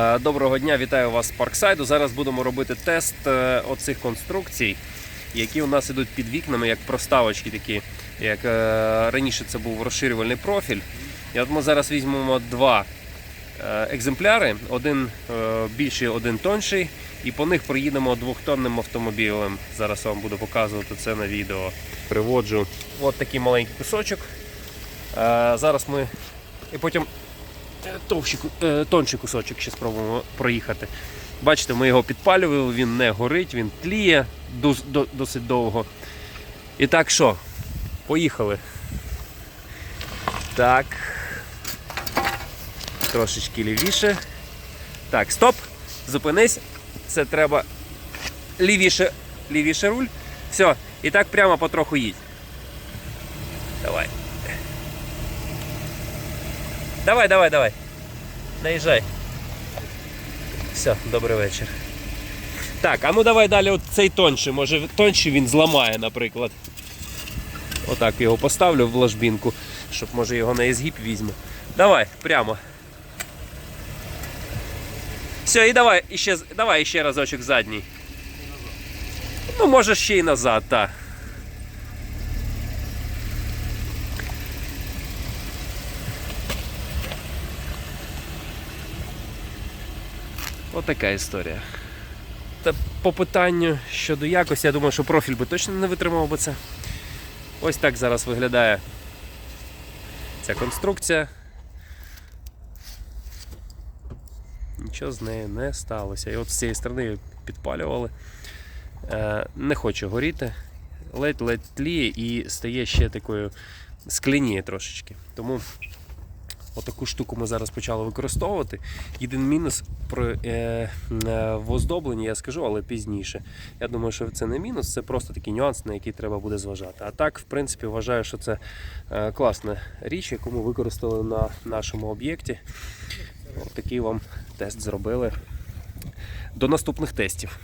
Е, Доброго дня, вітаю вас з Парксайду. Зараз будемо робити тест е, оцих конструкцій, які у нас ідуть під вікнами, як проставочки такі, як е, раніше це був розширювальний профіль. І от ми зараз візьмемо два екземпляри, один більший, один тонший, і по них проїдемо двохтонним автомобілем. Зараз я вам буду показувати це на відео. Приводжу от такий маленький кусочок. Зараз ми і потім товщий, е, тонший кусочок ще спробуємо проїхати. Бачите, ми його підпалювали, він не горить, він тліє досить довго. І так що, поїхали. Так. Трошечки лівіше. Так, стоп. Зупинись. Це треба лівіше, лівіше руль. Все, і так прямо потроху їдь. Давай. Давай, давай, давай. Наїжджай. Все, добрий вечір. Так, а ну давай далі от цей тонший. Може тонший він зламає, наприклад. Отак його поставлю в ложбінку, щоб може його на ізгиб візьме. Давай, прямо. Все, і давай іще, давай іще разочок задній. Ну, може ще й назад, так. Отака історія. Та по питанню щодо якості, я думаю, що профіль би точно не витримав би це. Ось так зараз виглядає ця конструкція. Нічого з нею не сталося. І от з цієї сторони підпалювали. Е, не хоче горіти, ледь-ледь тліє і стає ще такою скляніє трошечки. Тому Отаку штуку ми зараз почали використовувати. Єдиний мінус про, е, е, в оздобленні я скажу, але пізніше. Я думаю, що це не мінус, це просто такий нюанс, на який треба буде зважати. А так, в принципі, вважаю, що це е, класна річ, яку ми використали на нашому об'єкті. Такий вам тест зробили. До наступних тестів.